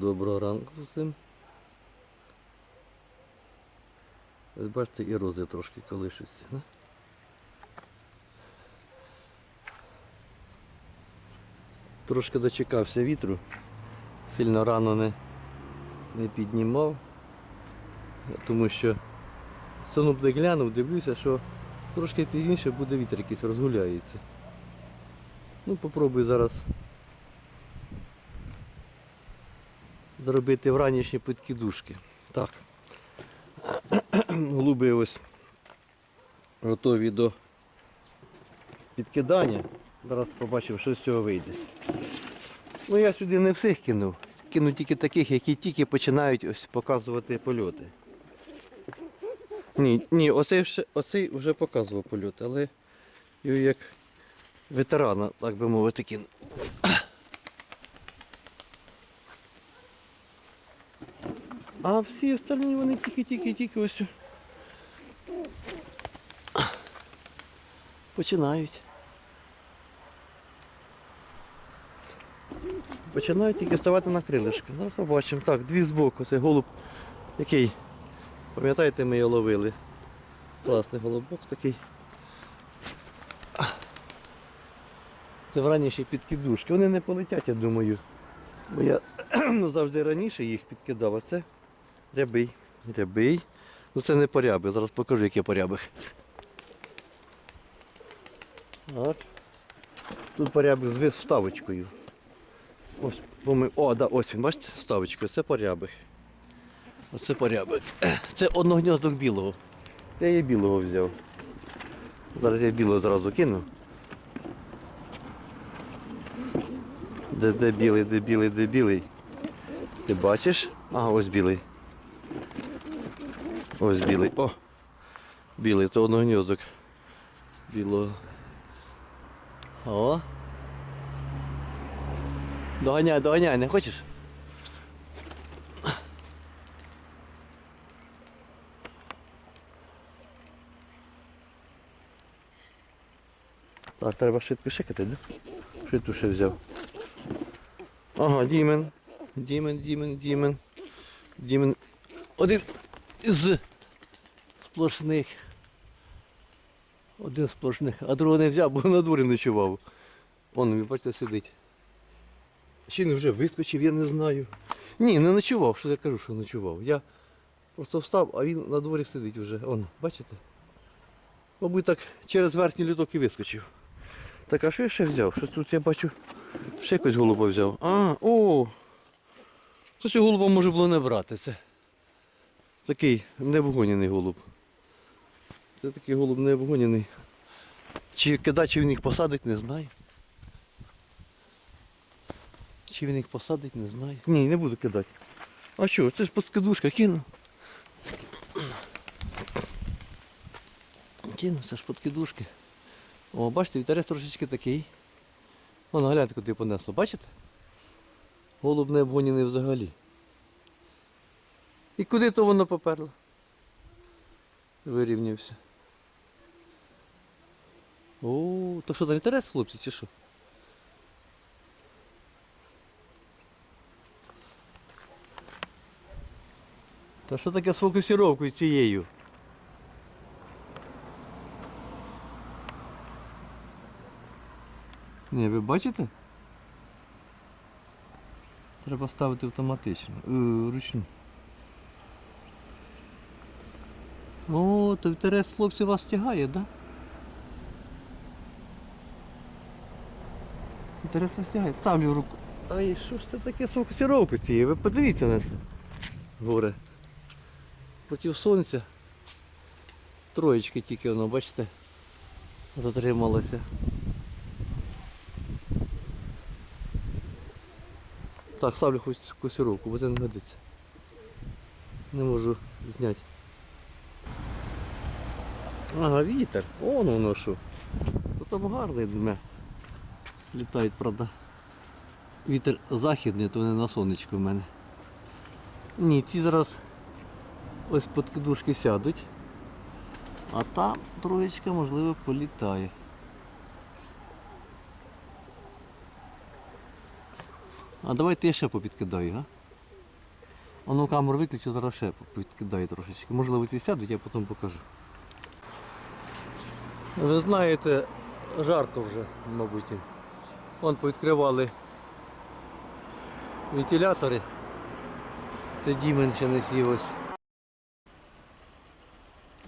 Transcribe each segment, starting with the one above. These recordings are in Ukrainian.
Доброго ранку всім. Ось бачите, і рози трошки колишуться. Не? Трошки дочекався вітру, сильно рано не, не піднімав, тому що сонуп глянув, дивлюся, що трошки пізніше буде вітер якийсь розгуляється. Ну, попробую зараз зробити вранішні підкидушки. Так. Голуби ось готові до підкидання. Зараз побачимо, що з цього вийде. Ну я сюди не всіх кинув. Кинув тільки таких, які тільки починають ось показувати польоти. Ні, ні, оцей, вже- оцей вже показував польоти, але його як ветерана, так би мовити, кинув. А всі остальні вони тільки-тільки-тільки ось. Починають. Починають тільки ставати на крилишки. Зараз побачимо. Так, дві збоку. Це голуб, який, пам'ятаєте, ми його ловили. Класний голубок такий. Це враніші підкидушки. Вони не полетять, я думаю. Бо я ну, завжди раніше їх підкидав, а це рябий. Рябий. Ну це не поряби, зараз покажу, який порябих. Так. Тут порябик з вставочкою. Ось, поми- О, да, ось він, бачите, вставочкою. Це порябик. Оце порябик. Це одногніздок білого. Я її білого взяв. Зараз я білого зразу кину. Де, де білий, де білий, де білий. Ти бачиш? Ага, ось білий. Ось білий. О! Білий, то одногніздок. Білого. О. Доганяй, доганяй, не хочеш? Так, треба швидко шикати, да? Швидко ще взяв. Ага, Дімен. Дімен, Дімен, Дімен. Дімен. Один з сплошних. Один сплошних. А другого не взяв, бо на дворі ночував. Он, бачите, сидить. Чи він вже вискочив, я не знаю. Ні, не ночував, що я кажу, що ночував. Я просто встав, а він на дворі сидить вже. Он, бачите? Мабуть, так через верхній люток і вискочив. Так, а що я ще взяв? Що тут я бачу, ще якось голуба взяв. А, о! Цього голуба може було не брати. Це такий невгоняний голуб. Це такий голуб. Чи кидати, чи він їх посадить, не знаю. Чи він їх посадить, не знаю. Ні, не буду кидати. А що, це ж подскидушка, кину. Кину, це ж подкидушки. О, бачите, вітерець трошечки такий. Вон, гляньте, куди понесло, бачите? Голуб не обгоняний взагалі. І куди то воно поперло? Вирівнявся. О, то що там вітерець, хлопці, чи що? Та що таке з фокусировкою цією? Ні, ви бачите? Треба ставити автоматично. Е, ручну. О, то інтерес хлопці вас тягає, так? Да? Інтерес вас. Ставлю руку. Ай, що ж це таке з фокусировкою цією? Ви подивіться на це. Горе. Проти сонця. Троєчки тільки воно, бачите, затрималося. Так, ставлю хоч косіровку, бо це не годиться. Не можу зняти. Ага, вітер. Вон воно що. Там гарний дме. Літають, правда. Вітер західний, то не на сонечку в мене. Ні, ці зараз ось подкидушки сядуть. А там троєчка можливо політає. А давайте я ще попідкидаю, а? А ну камеру виключу, зараз ще підкидаю трошечки. Можливо, ці сядуть, я потім покажу. Ви знаєте, жарко вже, мабуть. Вон повідкривали вентилятори. Це Дімен ще не сів ось.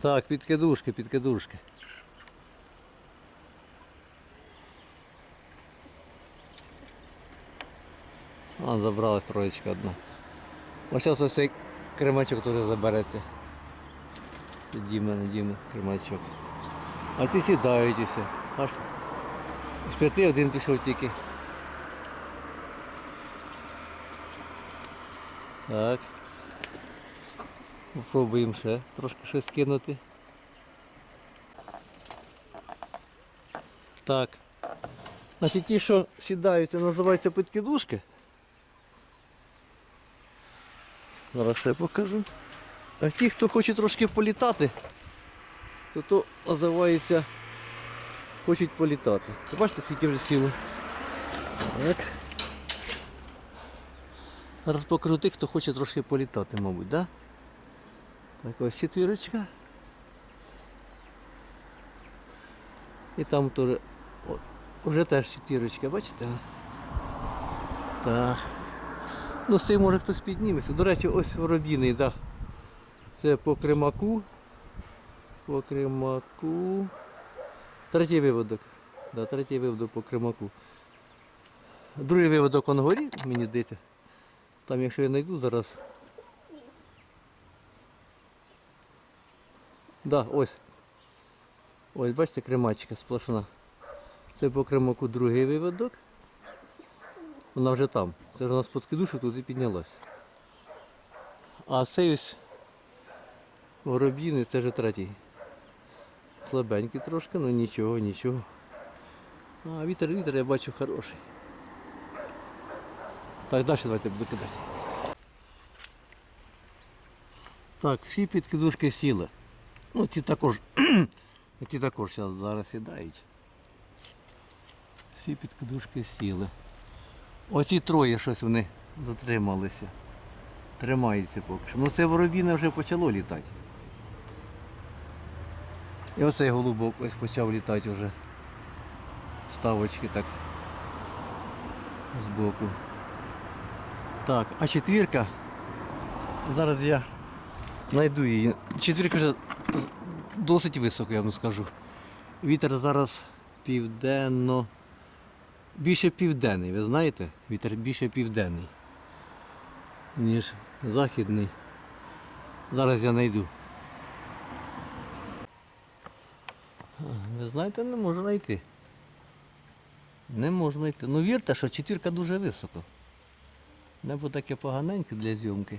Так, підкидушки, підкидушки. А, забралась троєчка одна. Ось ось цей кремачок теж заберете. Це Діма, кремачок. А ці сідають усе. Аж з п'яти один пішов тільки. Так. Попробуємо ще трошки щось кинути. Так. Значить ті, що сідають, це називаються підкидушки. Зараз ще покажу. А ті, хто хоче трошки політати, то то називається хочуть політати. Бачите, скільки вже сіло. Так. Зараз покажу тих, хто хоче трошки політати, мабуть, да? Так ось четвірочка. І там теж вже теж четвірочка, бачите? Так. Ну, з цим може хтось підніметься. До речі, ось воробіний, да. Це по кремаку. По кремаку. Третій виводок. Да, третій виводок по кремаку. Другий виводок он горі, мені здається. Там, якщо я знайду зараз. Да, ось. Ось, бачите, кремачка сплошна. Це по кремаку другий виводок. Вона вже там. Це ж у нас під кидушу туди піднялась. А цей ось воробіни, це вже третій. Слабенький трошки, ну нічого, нічого. А вітер, вітер я бачу хороший. Так, далі давайте буду кидати. Так, всі підкидушки сіли. Ну, ті також, ті також зараз, сідають. Всі підкидушки сіли. Оці троє щось вони затрималися. Тримаються поки що. Ну це воробіне вже почало літати. І оцей голубок ось почав літати вже. Ставочки так збоку. Так, а четвірка. Зараз я знайду її. Четвірка вже досить висока, я вам скажу. Вітер зараз південно. Більше південний, ви знаєте? Вітер більше південний, ніж західний. Зараз я знайду. А, Ви знаєте, не можу знайти. Не можу знайти. Ну вірте, що четвірка дуже високо. Небо таке поганеньке для зйомки.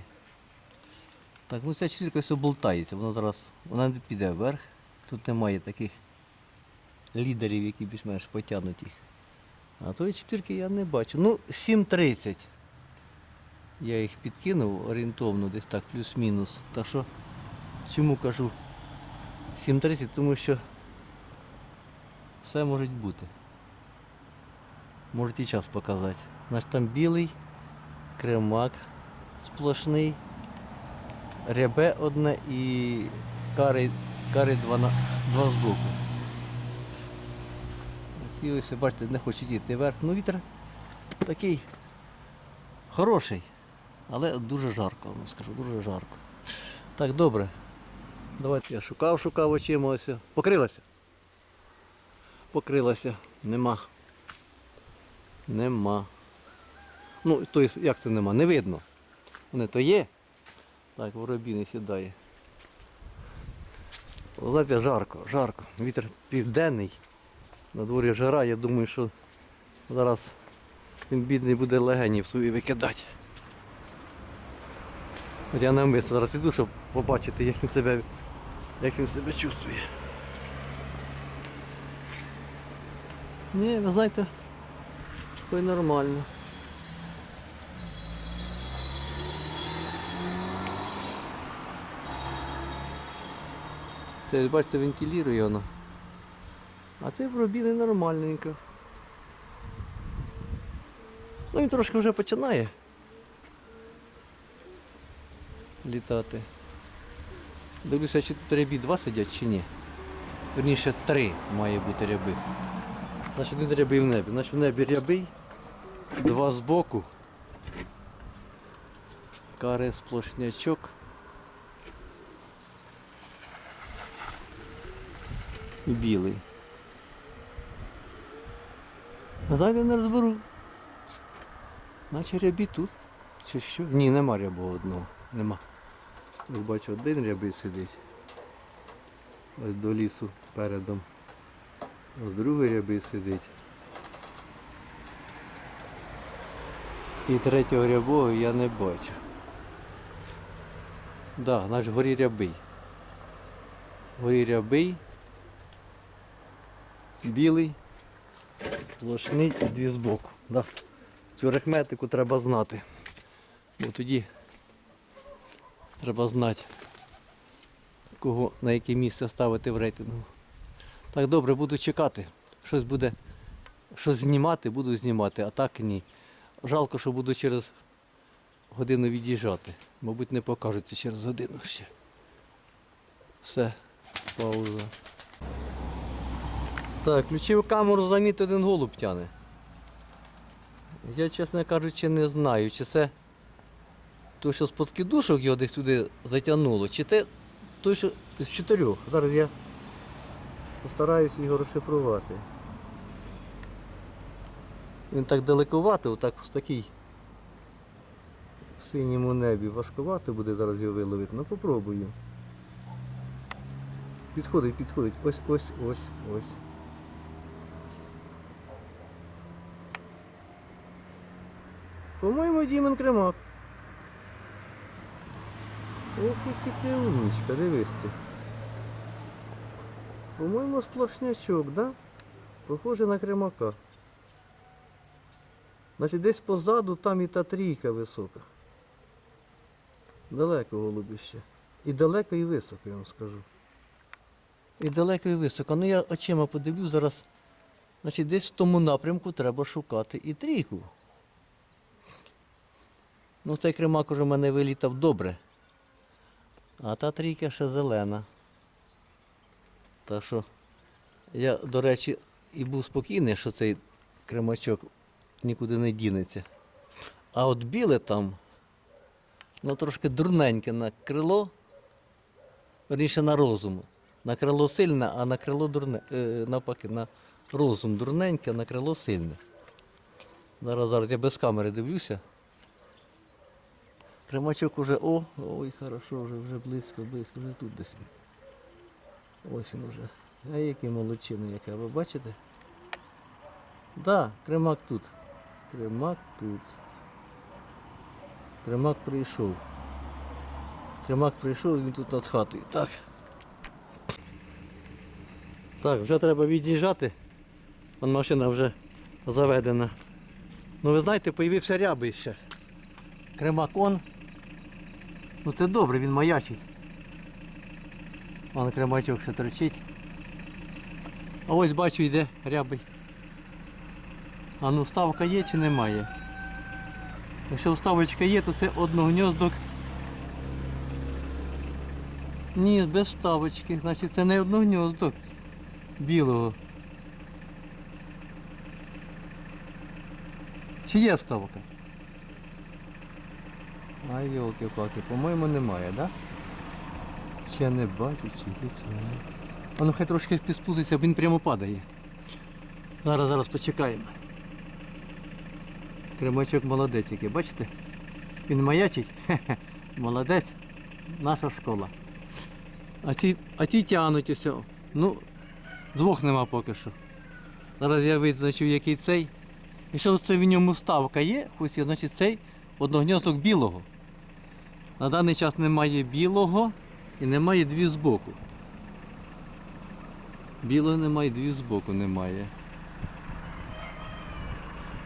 Так, ну ця четвірка все болтається, вона зараз вона не піде вверх. Тут немає таких лідерів, які більш-менш потягнуть їх. А тої четвірки я не бачу. Ну, 7.30. Я їх підкинув орієнтовно, десь так, плюс-мінус. Так що, чому кажу 7.30, тому що все може бути. Можете і час показати. Значить там білий, кремак сплошний, рябе одне і кари, кари два, на, два збоку. Ці ось, бачите, не хочуть йти вверх. Ну вітер такий хороший, але дуже жарко, вам скажу, дуже жарко. Так, добре. Давайте я шукав, шукав очима ось. Покрилася? Покрилася. Нема. Нема. Ну, то як це нема? Не видно. Вони то є. Так, воробіни сідає. Знаєте, жарко, жарко. Вітер південний. На дворі жара, я думаю, що зараз він бідний буде легенів свої викидати. От я навмисно зараз іду, щоб побачити, як він себе, як він себе чувствує. Ні, ви знаєте, то й нормально. Це, бачите, вентилює воно. А це в робіни нормальненько. Ну він трошки вже починає. літати. Дивлюся, чи тут рябі два сидять чи ні. Верніше три має бути ряби. Значить один рябий в небі. Значить в небі рябий, два збоку. Кари сплошнячок. І білий. А зараз не розберу. Наче рябі тут. Чи що? Ні, нема рябого одного. Нема. Бачу, один рябий сидить. Ось до лісу передом. Ось другий рябий сидить. І третього рябого я не бачу. Да, наш горі рябий. Горі рябий. Білий. Сплошний і дві збоку. Да. Цю арифметику треба знати. Бо тоді треба знати, кого на яке місце ставити в рейтингу. Так, добре, буду чекати. Щось буде, щось знімати, буду знімати, а так ні. Жалко, що буду через годину від'їжджати. Мабуть, не покажеться через годину ще. Все, пауза. Так, включив камеру, заміт один голуб тяне. Я, чесно кажучи, не знаю, чи це той, що з подкидушок його десь туди затягнуло, чи те той, що з чотирьох. Зараз я постараюся його розшифрувати. Він так далековато, отак в такій синьому небі. Важкувато буде зараз його виловити. Ну попробую. Підходить, підходить. Ось, ось, ось, ось. По-моєму, Дімон Кремак. Ох, який ти умничка, дивись ти. По-моєму, сплошнячок, да? Похоже на кремака. Значить, десь позаду там і та трійка висока. Далеко голубище. І далеко, і високо, я вам скажу. І далеко, і високо. Ну я очима подивлю зараз. Значить, десь в тому напрямку треба шукати і трійку. Ну, цей кремак уже в мене вилітав добре. А та трійка ще зелена. Так що я, до речі, і був спокійний, що цей кремачок нікуди не дінеться. А от біле там, ну трошки дурненьке на крило, верніше на розум. На крило сильне, а на крило дурне, е, навпаки, на розум дурненьке, а на крило сильне. Зараз зараз я без камери дивлюся. Кремачок уже, о, ой, хорошо, вже, вже близько, близько, вже тут десь. Ось він уже. А який молодчина, яка, ви бачите? Да, кремак тут. Кремак тут. Кремак прийшов. Кремак прийшов, він тут над хатою. Так. Так, вже треба від'їжджати. Вон машина вже заведена. Ну ви знаєте, появився рябий ще. Кремак он. Ну це добре, він маячить. Вон кремачок ще торчить. А ось бачу йде рябий. А ну вставка є чи немає? Якщо вставочка є, то це одногньоздок. Ні, без вставочки. Значить це не одногньоздок білого. Чи є вставка? А йолки-палки, по-моєму немає, да? Чи не бачу, чи. А ну хай трошки підспуститься, бо він прямо падає. Зараз, зараз почекаємо. Кремачок молодець який, бачите? Він маячить. Хе-хе. Молодець. Наша школа. А ті, а ті тягнуть усе. Ну, двох нема поки що. Зараз я визначу, який цей. Якщо це в ньому вставка є, хоч є, значить цей одногньоздок білого. На даний час немає білого і немає дві збоку. Білого немає, дві збоку немає.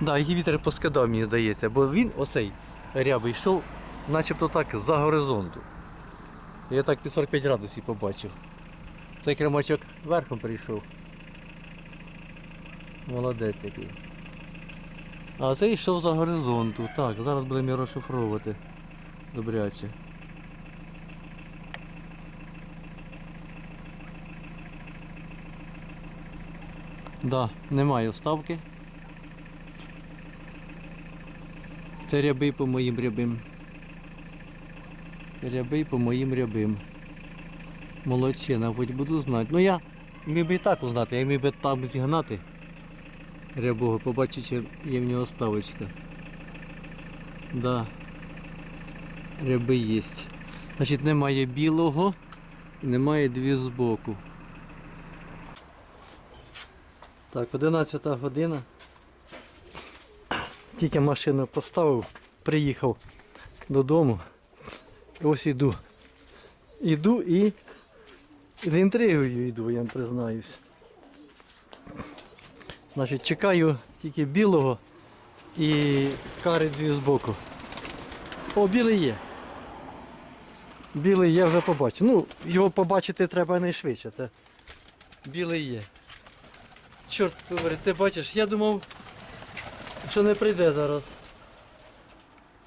Да, і вітер поскидав, мені здається, бо він оцей рябий йшов начебто так за горизонту. Я так під 45 градусів побачив. Цей кремачок верхом прийшов. Молодець який. А цей йшов за горизонту. Так, зараз будемо його розшифровувати. Добряче. Да, немає вставки. Це ряби по моїм рябим. Ряби по моїм рябим. Молодчина, хоч буду знати. Ну я міг би і так узнати, я міг би там зігнати рябого, побачити, чи є в нього ставочка. Да. Ряби є. Значить немає білого, немає дві збоку. Так, 11 година. Тільки машину поставив, приїхав додому. Ось іду. Іду і з інтригою йду, я вам признаюсь. Значить, чекаю тільки білого і кари дві збоку. О, білий є. Білий я вже побачив. Ну, його побачити треба найшвидше. Це білий є. Чорт побери, ти бачиш, я думав, що не прийде зараз.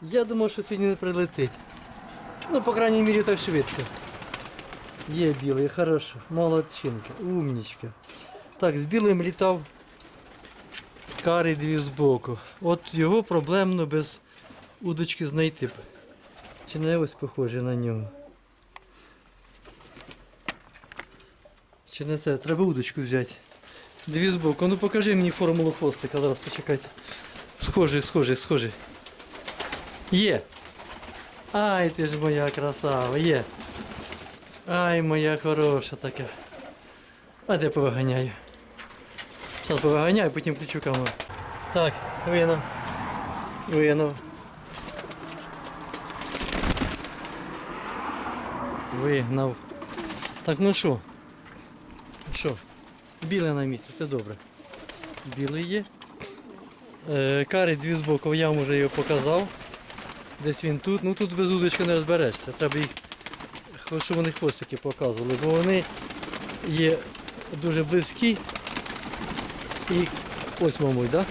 Я думав, що сьогодні не прилетить. Ну, по крайній мірі так швидко. Є білий, хорошо, молодчинка, умнічка. Так, з білим літав кари дві збоку. От його проблемно без удочки знайти. б. Чи не ось похоже на нього? Чи не це? Треба удочку взяти. Дві збоку. Ну покажи мені формулу хвостика, зараз почекайте. Схожий, схожий, схожий. Є. Ай, ти ж моя красава, є. Ай, моя хороша така. А де повиганяю. Зараз повиганяю, потім включу камеру. Так, винув. Винув. Вигнав. Так, ну що? Що? Біле на місці, це добре. Білий є. Е, карі дві збоку, я вам вже його показав. Десь він тут. Ну тут без удочки не розберешся. Треба їх, щоб вони хвостики показували, бо вони є дуже близькі. І ось, мабуть, так?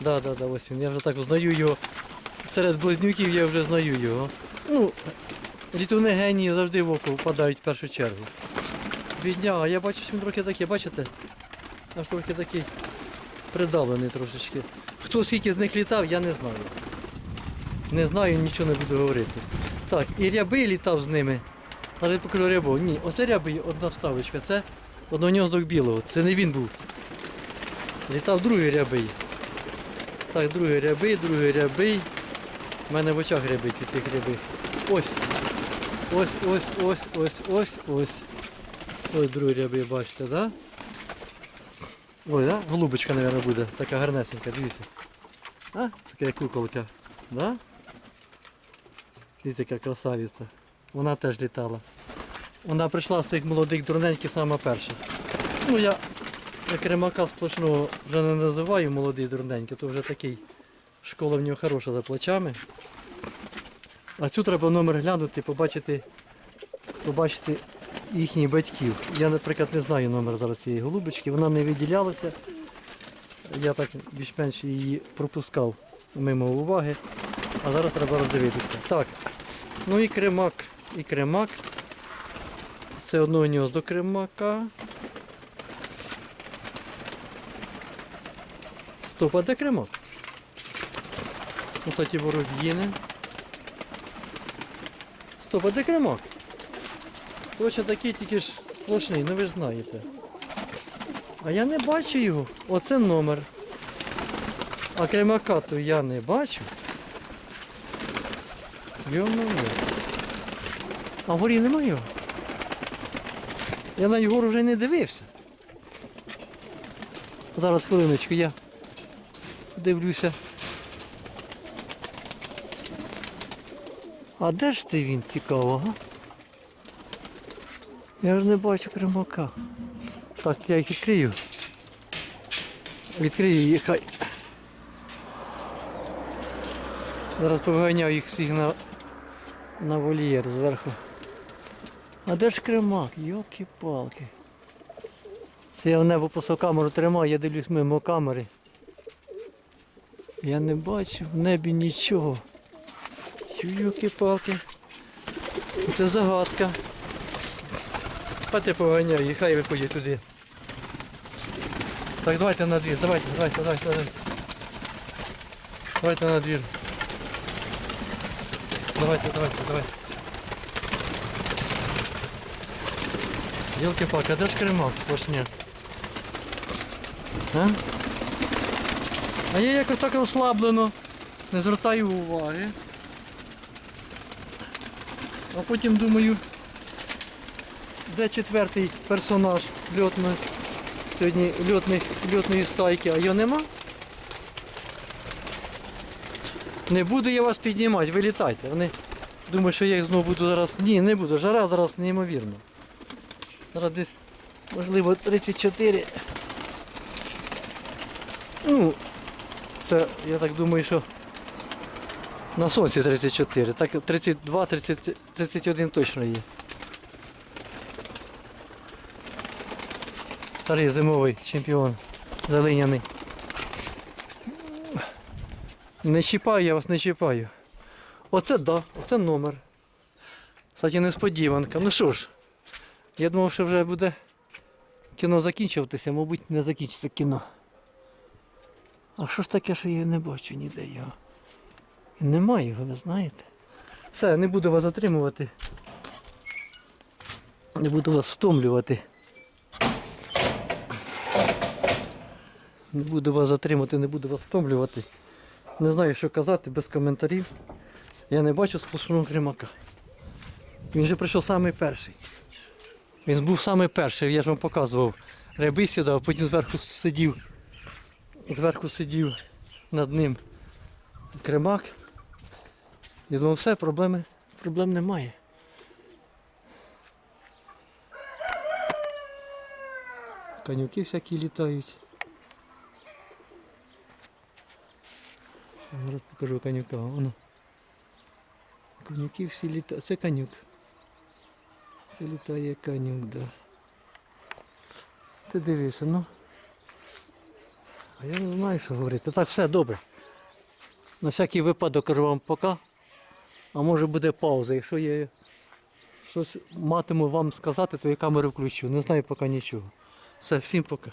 Да? Да, да, да, ось він. Я вже так знаю його. Серед близнюків я вже знаю його. Ну, літуни генії завжди в око впадають в першу чергу. Бідняга, я бачу, що він трохи такий, бачите? Аж трохи такий придавлений трошечки. Хто скільки з них літав, я не знаю. Не знаю, нічого не буду говорити. Так, і рябий літав з ними. Зараз покажу рябу. Ні, оце рябий одна вставочка. Це одногніздок білого. Це не він був. Літав другий рябий. Так, другий рябий, другий рябий. У мене в очах рябить від цих рябих. Ось. Ось, ось, ось, ось, ось, ось. Ось другий рябий, бачите, так? Да? Ой, да? Голубочка, мабуть, буде. Така гарнесенька, дивіться. А? Така куколка. Да? Дивіться, яка красавиця. Вона теж літала. Вона прийшла з цих молодих дурненьких сама перша. Ну я як ремака сплошного вже не називаю молодий дурненький, то вже такий школа в нього хороша за плечами. А цю треба номер глянути, побачити, побачити їхніх батьків. Я, наприклад, не знаю номер зараз цієї голубочки, вона не виділялася. Я так більш-менш її пропускав мимо уваги. А зараз треба роздивитися. Так, ну і кремак, і кремак. Це одно гніздо кремака. Стоп, а де кремак? Кстати, вороб'їни. Стоп, а де кремак? Точно такий, тільки ж сплошний, ну ви ж знаєте. А я не бачу його. Оце номер. А кремака то я не бачу. Йо-моє. А вгорі немає його. Я на Єгору вже не дивився. Зараз хвилиночку я дивлюся. А де ж ти він цікаво, га? Я ж не бачу кремака. Так, я їх відкрию. Відкрию їх хай. Зараз повиганяв їх всіх на, на вольєр зверху. А де ж кремак? Йоки-палки. Це я в небо просто камеру тримаю, я дивлюсь мимо камери. Я не бачу в небі нічого. Йоки-палки. Це загадка. А ти поганяй, і хай виходять туди. Так, давайте на двір, давайте, давайте, давайте, давайте. Давайте на двір. Давайте, давайте, давайте. Елки-палки, а де ж кремак сплошня? А? а я якось так розслаблено, не звертаю уваги. А потім думаю, де четвертий персонаж льотної, сьогодні льотних, льотної стайки, а його нема? Не буду я вас піднімати, вилітайте. Вони думають, що я їх знову буду зараз. Ні, не буду. Жара зараз неймовірно. Зараз десь, можливо, 34. Ну, це я так думаю, що на сонці 34. Так 32, 30, 31 точно є. Старий зимовий чемпіон. Залиняний. Не чіпаю, я вас не чіпаю. Оце да, оце номер. Кстати, несподіванка. Ну що ж, я думав, що вже буде кіно закінчуватися, мабуть, не закінчиться кіно. А що ж таке, що я не бачу ніде його? І Нема його, ви знаєте. Все, не буду вас затримувати. Не буду вас втомлювати. Не буду вас затримати, не буду вас втомлювати. Не знаю, що казати без коментарів. Я не бачу сплошного кримака. Він же прийшов самий перший. Він був самий перший, я ж вам показував. Ряби сідав, потім зверху сидів. Зверху сидів над ним кримак. Я думав, все, проблеми, проблем немає. Конюки всякі літають. Зараз покажу конюка. Воно. Конюки всі літають. Це конюк. Це літає конюк, да. Ти дивися, ну. А я не знаю, що говорити. Так, все добре. На всякий випадок кажу вам пока. А може буде пауза. Якщо я щось матиму вам сказати, то я камеру включу. Не знаю поки нічого. Все, всім пока.